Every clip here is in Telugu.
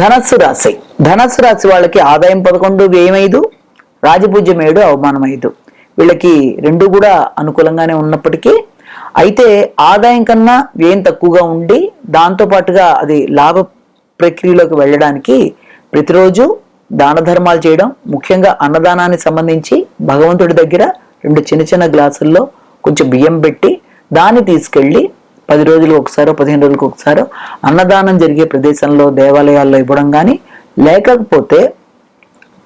ధనస్సు రాశి. ధనస్సు రాశి వాళ్ళకి ఆదాయం పదకొండు వ్యయం ఐదు రాజపూజ్యం ఏడు అవమానం ఐదు. వీళ్ళకి రెండు కూడా అనుకూలంగానే ఉన్నప్పటికీ అయితే ఆదాయం కన్నా వ్యయం తక్కువగా ఉండి దాంతో పాటుగా అది లాభ ప్రక్రియలోకి వెళ్ళడానికి ప్రతిరోజు దాన ధర్మాలు చేయడం ముఖ్యంగా అన్నదానానికి సంబంధించి భగవంతుడి దగ్గర రెండు చిన్న చిన్న గ్లాసుల్లో కొంచెం బియ్యం పెట్టి దాన్ని తీసుకెళ్ళి పది రోజులు ఒకసారో పదిహేను రోజులకు ఒకసారో అన్నదానం జరిగే ప్రదేశంలో దేవాలయాల్లో ఇవ్వడం కానీ లేకపోతే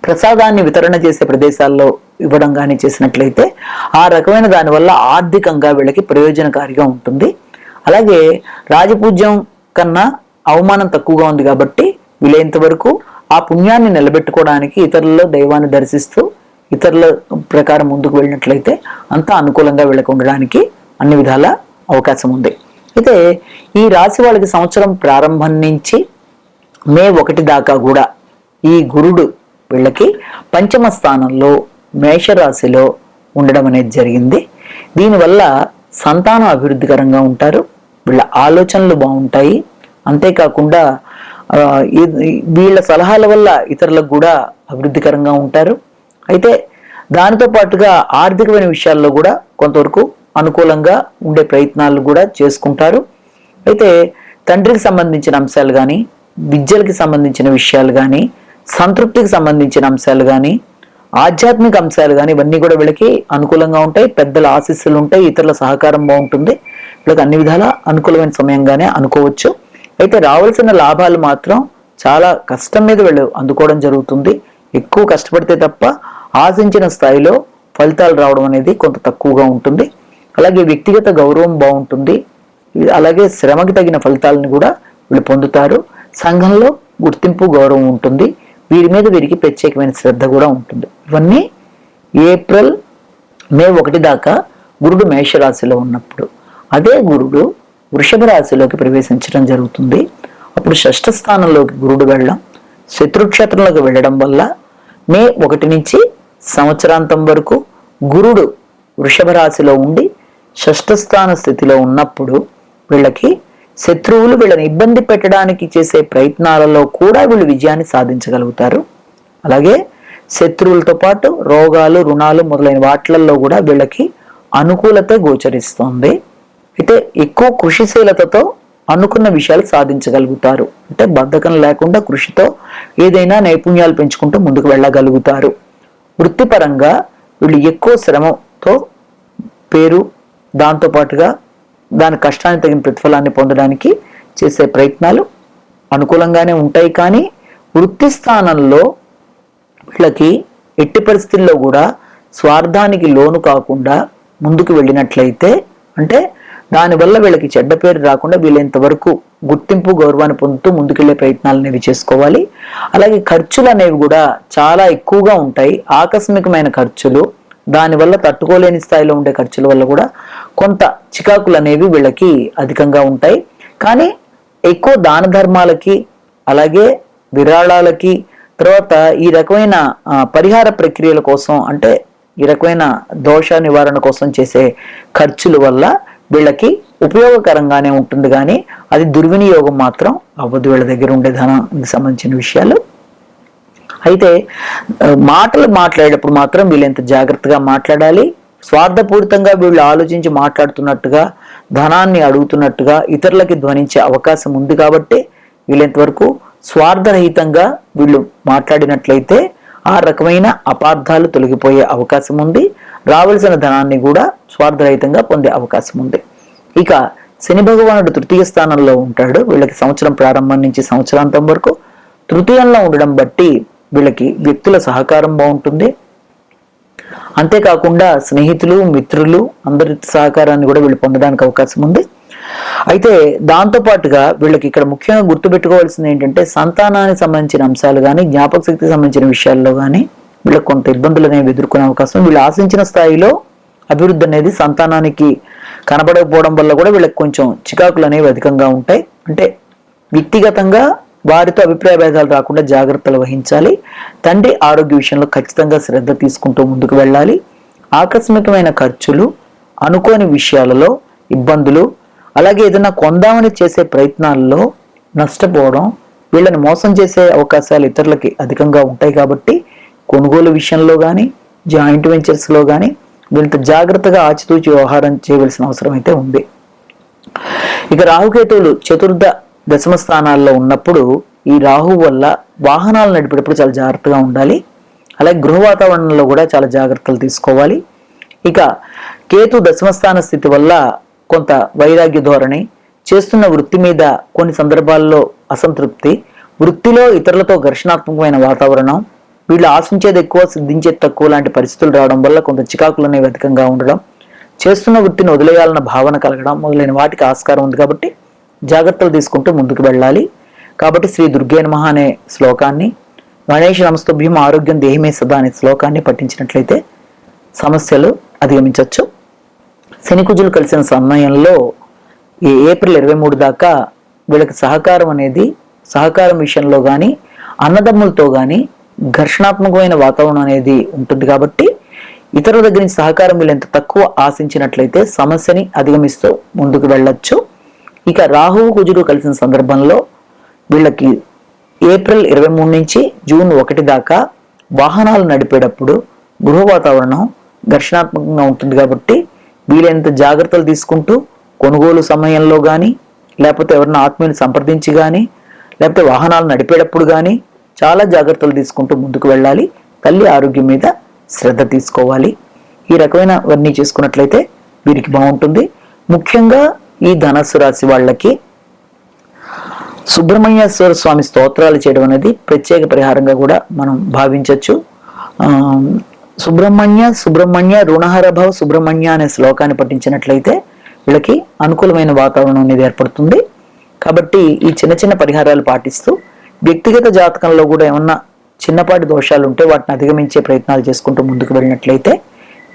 ప్రసాదాన్ని వితరణ చేసే ప్రదేశాల్లో ఇవ్వడం కానీ చేసినట్లయితే ఆ రకమైన దానివల్ల ఆర్థికంగా వీళ్ళకి ప్రయోజనకారిగా ఉంటుంది. అలాగే రాజపూజ్యం కన్నా అవమానం తక్కువగా ఉంది కాబట్టి వీలైనంత వరకు ఆ పుణ్యాన్ని నిలబెట్టుకోవడానికి ఇతరులలో దైవాన్ని దర్శిస్తూ ఇతరుల ప్రకారం ముందుకు వెళ్ళినట్లయితే అంతా అనుకూలంగా వీళ్ళకి ఉండడానికి అన్ని విధాల అవకాశం ఉంది. అయితే ఈ రాశి వాళ్ళకి సంవత్సరం ప్రారంభం నుంచి మే ఒకటి దాకా కూడా ఈ గురుడు వీళ్ళకి పంచమ స్థానంలో మేషరాశిలో ఉండడం అనేది జరిగింది. దీనివల్ల సంతానం అభివృద్ధికరంగా ఉంటారు. వీళ్ళ ఆలోచనలు బాగుంటాయి. అంతేకాకుండా వీళ్ళ సలహాల వల్ల ఇతరులకు కూడా అభివృద్ధికరంగా ఉంటారు. అయితే దానితో పాటుగా ఆర్థికమైన విషయాల్లో కూడా కొంతవరకు అనుకూలంగా ఉండే ప్రయత్నాలు కూడా చేసుకుంటారు. అయితే తండ్రికి సంబంధించిన అంశాలు కానీ విద్యలకి సంబంధించిన విషయాలు కానీ సంతృప్తికి సంబంధించిన అంశాలు కానీ ఆధ్యాత్మిక అంశాలు కానీ ఇవన్నీ కూడా వీళ్ళకి అనుకూలంగా ఉంటాయి. పెద్దల ఆశీస్సులు ఉంటాయి ఇతరుల సహకారం బాగుంటుంది. వీళ్ళకి అన్ని విధాల అనుకూలమైన సమయంగానే అనుకోవచ్చు. అయితే రావాల్సిన లాభాలు మాత్రం చాలా కష్టం మీద వీళ్ళు అందుకోవడం జరుగుతుంది. ఎక్కువ కష్టపడితే తప్ప ఆశించిన స్థాయిలో ఫలితాలు రావడం అనేది కొంత తక్కువగా ఉంటుంది. అలాగే వ్యక్తిగత గౌరవం బాగుంటుంది. అలాగే శ్రమకి తగిన ఫలితాలను కూడా వీళ్ళు పొందుతారు. సంఘంలో గుర్తింపు గౌరవం ఉంటుంది. వీరి మీద వీరికి ప్రత్యేకమైన శ్రద్ధ కూడా ఉంటుంది. ఇవన్నీ ఏప్రిల్ మే ఒకటి దాకా గురుడు మేషరాశిలో ఉన్నప్పుడు అదే గురుడు వృషభ రాశిలోకి ప్రవేశించడం జరుగుతుంది. అప్పుడు షష్ఠ స్థానంలోకి గురుడు వెళ్ళడం శత్రుక్షేత్రంలోకి వెళ్ళడం వల్ల మే ఒకటి నుంచి సంవత్సరాంతం వరకు గురుడు వృషభ రాశిలో ఉండి షష్ఠస్థాన స్థితిలో ఉన్నప్పుడు వీళ్ళకి శత్రువులు వీళ్ళని ఇబ్బంది పెట్టడానికి చేసే ప్రయత్నాలలో కూడా వీళ్ళు విజయాన్ని సాధించగలుగుతారు. అలాగే శత్రువులతో పాటు రోగాలు రుణాలు మొదలైన వాటిలలో కూడా వీళ్ళకి అనుకూలత గోచరిస్తుంది. అయితే ఎక్కువ కృషిశీలతతో అనుకున్న విషయాలు సాధించగలుగుతారు. అంటే బద్ధకం లేకుండా కృషితో ఏదైనా నైపుణ్యాలు పెంచుకుంటూ ముందుకు వెళ్ళగలుగుతారు. వృత్తిపరంగా వీళ్ళు ఎక్కువ శ్రమతో పేరు దాంతో పాటుగా దాని కష్టానికి తగిన ప్రతిఫలాన్ని పొందడానికి చేసే ప్రయత్నాలు అనుకూలంగానే ఉంటాయి. కానీ వృత్తి స్థానంలో వీళ్ళకి ఎట్టి పరిస్థితుల్లో కూడా స్వార్థానికి లోను కాకుండా ముందుకు వెళ్ళినట్లయితే అంటే దానివల్ల వీళ్ళకి చెడ్డ పేరు రాకుండా వీళ్ళంతవరకు గుర్తింపు గౌరవాన్ని పొందుతూ ముందుకెళ్ళే ప్రయత్నాలు అనేవి చేసుకోవాలి. అలాగే ఖర్చులు అనేవి కూడా చాలా ఎక్కువగా ఉంటాయి. ఆకస్మికమైన ఖర్చులు దానివల్ల తట్టుకోలేని స్థాయిలో ఉండే ఖర్చుల వల్ల కూడా కొంత చికాకులు అనేవి వీళ్ళకి అధికంగా ఉంటాయి. కానీ ఎక్కువ దాన ధర్మాలకి అలాగే విరాళాలకి తర్వాత ఈ రకమైన పరిహార ప్రక్రియల కోసం అంటే ఈ రకమైన దోష నివారణ కోసం చేసే ఖర్చుల వల్ల వీళ్ళకి ఉపయోగకరంగానే ఉంటుంది. కానీ అది దుర్వినియోగం మాత్రం అవ్వదు. వీళ్ళ దగ్గర ఉండే ధనానికి సంబంధించిన విషయాలు. అయితే మాటలు మాట్లాడేటప్పుడు మాత్రం వీళ్ళంత జాగ్రత్తగా మాట్లాడాలి? స్వార్థపూరితంగా వీళ్ళు ఆలోచించి మాట్లాడుతున్నట్టుగా ధనాన్ని అడుగుతున్నట్టుగా ఇతరులకి ధ్వనించే అవకాశం ఉంది కాబట్టి వీళ్ళంతవరకు స్వార్థరహితంగా వీళ్ళు మాట్లాడినట్లయితే ఆ రకమైన అపార్థాలు తొలగిపోయే అవకాశం ఉంది. రావాల్సిన ధనాన్ని కూడా స్వార్థరహితంగా పొందే అవకాశం ఉంది. ఇక శని భగవానుడు తృతీయ స్థానంలో ఉంటాడు. వీళ్ళకి సంవత్సరం ప్రారంభం నుంచి సంవత్సరాంతం వరకు తృతీయంలో ఉండడం బట్టి వీళ్ళకి వ్యక్తుల సహకారం బాగుంటుంది. అంతేకాకుండా స్నేహితులు మిత్రులు అందరి సహకారాన్ని కూడా వీళ్ళు పొందడానికి అవకాశం ఉంది. అయితే దాంతో పాటుగా వీళ్ళకి ఇక్కడ ముఖ్యంగా గుర్తుపెట్టుకోవాల్సింది ఏంటంటే సంతానానికి సంబంధించిన అంశాలు కానీ జ్ఞాపక శక్తికి సంబంధించిన విషయాల్లో కానీ వీళ్ళకి కొంత ఇబ్బందులు అనేవి ఎదుర్కొనే అవకాశం వీళ్ళు ఆశించిన స్థాయిలో అభివృద్ధి అనేది సంతానానికి కనబడకపోవడం వల్ల కూడా వీళ్ళకి కొంచెం చికాకులు అనేవి అధికంగా ఉంటాయి. అంటే వ్యక్తిగతంగా వారితో అభిప్రాయ భేదాలు రాకుండా జాగ్రత్తలు వహించాలి. తండ్రి ఆరోగ్య విషయంలో ఖచ్చితంగా శ్రద్ధ తీసుకుంటూ ముందుకు వెళ్ళాలి. ఆకస్మికమైన ఖర్చులు అనుకోని విషయాలలో ఇబ్బందులు అలాగే ఏదైనా కొందామని చేసే ప్రయత్నాల్లో నష్టపోవడం వీళ్ళని మోసం చేసే అవకాశాలు ఇతరులకి అధికంగా ఉంటాయి కాబట్టి కొనుగోలు విషయంలో కానీ జాయింట్ వెంచర్స్లో కానీ వీళ్ళతో జాగ్రత్తగా ఆచితూచి వ్యవహారం చేయవలసిన అవసరం అయితే ఉంది. ఇక రాహుకేతువులు చతుర్థ దశమ స్థానాల్లో ఉన్నప్పుడు ఈ రాహు వల్ల వాహనాలు నడిపేటప్పుడు చాలా జాగ్రత్తగా ఉండాలి. అలాగే గృహ వాతావరణంలో కూడా చాలా జాగ్రత్తలు తీసుకోవాలి. ఇక కేతు దశమస్థాన స్థితి వల్ల కొంత వైరాగ్య ధోరణి చేస్తున్న వృత్తి మీద కొన్ని సందర్భాల్లో అసంతృప్తి వృత్తిలో ఇతరులతో ఘర్షణాత్మకమైన వాతావరణం వీళ్ళు ఆశించేది ఎక్కువ సిద్ధించేది తక్కువ లాంటి పరిస్థితులు రావడం వల్ల కొంత చికాకులు అనేవి అధికంగా ఉండడం చేస్తున్న వృత్తిని వదిలేయాలన్న భావన కలగడం మొదలైన వాటికి ఆస్కారం ఉంది కాబట్టి జాగ్రత్తలు తీసుకుంటూ ముందుకు వెళ్ళాలి. కాబట్టి శ్రీ దుర్గే నమ అనే శ్లోకాన్ని గణేష నమస్తభ్యం ఆరోగ్యం దేహమే సదా అనే శ్లోకాన్ని పఠించినట్లయితే సమస్యలు అధిగమించవచ్చు. శనికుజులు కలిసిన సమయంలో ఈ ఏప్రిల్ ఇరవై మూడు దాకా వీళ్ళకి సహకారం అనేది సహకారం విషయంలో కానీ అన్నదమ్ములతో కానీ ఘర్షణాత్మకమైన వాతావరణం అనేది ఉంటుంది కాబట్టి ఇతరుల దగ్గర నుంచి సహకారం వీళ్ళు ఎంత తక్కువ ఆశించినట్లయితే సమస్యని అధిగమిస్తూ ముందుకు వెళ్ళొచ్చు. ఇక రాహువు కుజుడు కలిసిన సందర్భంలో వీళ్ళకి ఏప్రిల్ ఇరవై మూడు నుంచి జూన్ ఒకటి దాకా వాహనాలు నడిపేటప్పుడు గృహ వాతావరణం ఘర్షణాత్మకంగా ఉంటుంది కాబట్టి వీలైనంత జాగ్రత్తలు తీసుకుంటూ కొనుగోలు సమయంలో కానీ లేకపోతే ఎవరిన ఆత్మీయుని సంప్రదించి కానీ లేకపోతే వాహనాలు నడిపేటప్పుడు కానీ చాలా జాగ్రత్తలు తీసుకుంటూ ముందుకు వెళ్ళాలి. తల్లి ఆరోగ్యం మీద శ్రద్ధ తీసుకోవాలి. ఈ రకమైనవన్నీ చేసుకున్నట్లయితే వీరికి బాగుంటుంది. ముఖ్యంగా ఈ ధనస్సు రాశి వాళ్ళకి సుబ్రహ్మణ్యేశ్వర స్వామి స్తోత్రాలు చేయడం అనేది ప్రత్యేక పరిహారంగా కూడా మనం భావించవచ్చు సుబ్రహ్మణ్య సుబ్రహ్మణ్య రుణహర భవ సుబ్రహ్మణ్య అనే శ్లోకాన్ని పఠించినట్లయితే వీళ్ళకి అనుకూలమైన వాతావరణం అనేది ఏర్పడుతుంది. కాబట్టి ఈ చిన్న చిన్న పరిహారాలు పాటిస్తూ వ్యక్తిగత జాతకంలో కూడా ఏమన్నా చిన్నపాటి దోషాలు ఉంటే వాటిని అధిగమించే ప్రయత్నాలు చేసుకుంటూ ముందుకు వెళ్ళినట్లయితే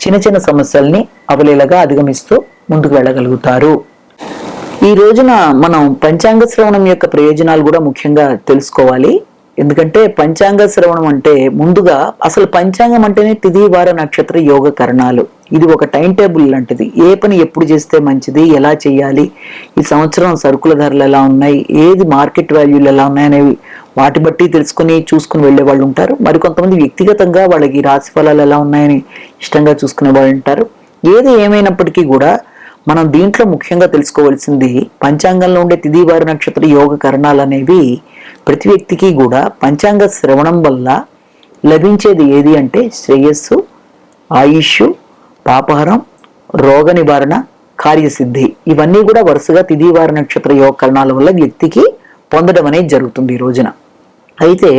చిన్న చిన్న సమస్యల్ని అవలీలగా అధిగమిస్తూ ముందుకు వెళ్ళగలుగుతారు. ఈ రోజున మనం పంచాంగ శ్రవణం యొక్క ప్రయోజనాలు కూడా ముఖ్యంగా తెలుసుకోవాలి. ఎందుకంటే పంచాంగ శ్రవణం అంటే ముందుగా అసలు పంచాంగం అంటేనే తిది వార నక్షత్ర యోగ కరణాలు. ఇది ఒక టైం టేబుల్ లాంటిది. ఏ పని ఎప్పుడు చేస్తే మంచిది ఎలా చేయాలి ఈ సంవత్సరం సరుకుల ధరలు ఎలా ఉన్నాయి ఏది మార్కెట్ వాల్యూలు ఎలా ఉన్నాయి అనేవి వాటి బట్టి తెలుసుకుని చూసుకుని వెళ్ళే వాళ్ళు ఉంటారు. మరి కొంతమంది వ్యక్తిగతంగా వాళ్ళకి రాశి ఫలాలు ఎలా ఉన్నాయని ఇష్టంగా చూసుకునే వాళ్ళు ఉంటారు. ఏది ఏమైనప్పటికీ కూడా మనం దీంట్లో ముఖ్యంగా తెలుసుకోవాల్సింది పంచాంగంలో ఉండే తిదివారి నక్షత్ర యోగ కరణాలు అనేవి ప్రతి వ్యక్తికి కూడా పంచాంగ శ్రవణం వల్ల లభించేది ఏది అంటే శ్రేయస్సు ఆయుష్ పాపహరం రోగ నివారణ కార్యసిద్ధి. ఇవన్నీ కూడా వరుసగా తిదివారి నక్షత్ర యోగ కరణాల వల్ల వ్యక్తికి పొందడం అనేది జరుగుతుంది ఈ రోజున. అయితే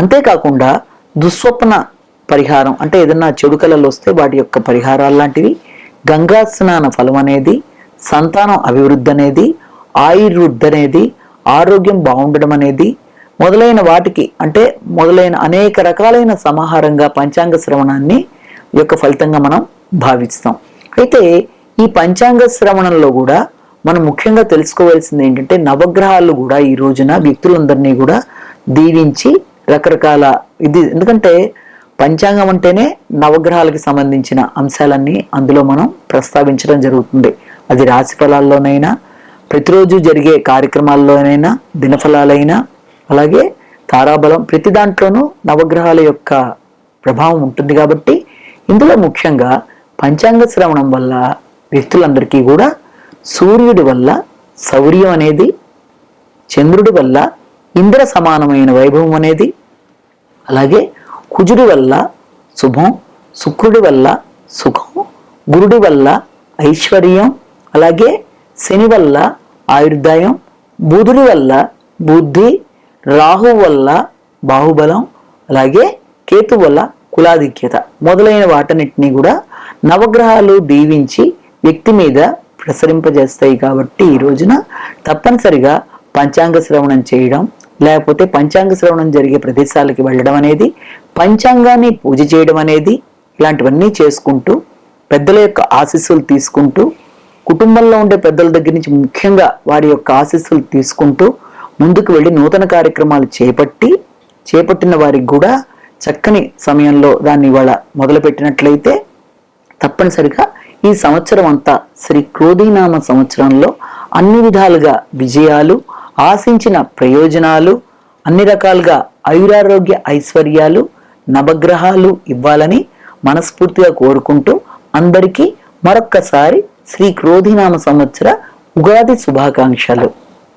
అంతేకాకుండా దుస్వప్న పరిహారం అంటే ఏదన్నా చెడు కళలు వస్తే వాటి యొక్క పరిహారాలు లాంటివి గంగా స్నాన ఫలం అనేది సంతానం అభివృద్ధి అనేది ఆయుర్వృద్ధి అనేది ఆరోగ్యం బాగుండడం అనేది మొదలైన వాటికి అంటే మొదలైన అనేక రకాలైన సమాహారంగా పంచాంగ శ్రవణాన్ని యొక్క ఫలితంగా మనం భావిస్తాం. అయితే ఈ పంచాంగ శ్రవణంలో కూడా మనం ముఖ్యంగా తెలుసుకోవాల్సింది ఏంటంటే నవగ్రహాలు కూడా ఈ రోజున వ్యక్తులందరినీ కూడా దీవించి రకరకాల ఇది ఎందుకంటే పంచాంగం అంటేనే నవగ్రహాలకు సంబంధించిన అంశాలన్నీ అందులో మనం ప్రస్తావించడం జరుగుతుంది. అది రాశి ఫలాల్లోనైనా ప్రతిరోజు జరిగే కార్యక్రమాల్లోనైనా దినఫలాలైనా అలాగే తారాబలం ప్రతి దాంట్లోనూ నవగ్రహాల యొక్క ప్రభావం ఉంటుంది కాబట్టి ఇందులో ముఖ్యంగా పంచాంగ శ్రవణం వల్ల వ్యక్తులందరికీ కూడా సూర్యుడి వల్ల శౌర్యం అనేది చంద్రుడి వల్ల ఇంద్ర సమానమైన వైభవం అనేది అలాగే కుజుడి వల్ల శుభం శుక్రుడి వల్ల సుఖం గురుడి వల్ల ఐశ్వర్యం అలాగే శని వల్ల ఆయుర్దాయం బుధుడి వల్ల బుద్ధి రాహు వల్ల బాహుబలం అలాగే కేతు వల్ల కులాధిక్యత మొదలైన వాటన్నిటినీ కూడా నవగ్రహాలు దీవించి వ్యక్తి మీద ప్రసరింపజేస్తాయి కాబట్టి ఈ రోజున తప్పనిసరిగా పంచాంగ శ్రవణం చేయడం లేకపోతే పంచాంగ శ్రవణం జరిగే ప్రదేశాలకి వెళ్ళడం అనేది పంచాంగాన్ని పూజ చేయడం అనేది ఇలాంటివన్నీ చేసుకుంటూ పెద్దల యొక్క ఆశీస్సులు తీసుకుంటూ కుటుంబంలో ఉండే పెద్దల దగ్గర నుంచి ముఖ్యంగా వారి యొక్క ఆశీస్సులు తీసుకుంటూ ముందుకు వెళ్ళి నూతన కార్యక్రమాలు చేపట్టి చేపట్టిన వారికి కూడా చక్కని సమయంలో దాన్ని ఇవాళ మొదలుపెట్టినట్లయితే తప్పనిసరిగా ఈ సంవత్సరం అంతా శ్రీ క్రోధీనామ సంవత్సరంలో అన్ని విధాలుగా విజయాలు ఆశించిన ప్రయోజనాలు అన్ని రకాలుగా ఆయురారోగ్య ఐశ్వర్యాలు నవగ్రహాలు ఇవ్వాలని మనస్ఫూర్తిగా కోరుకుంటూ అందరికీ మరొక్కసారి శ్రీ క్రోధినామ సంవత్సర ఉగాది శుభాకాంక్షలు.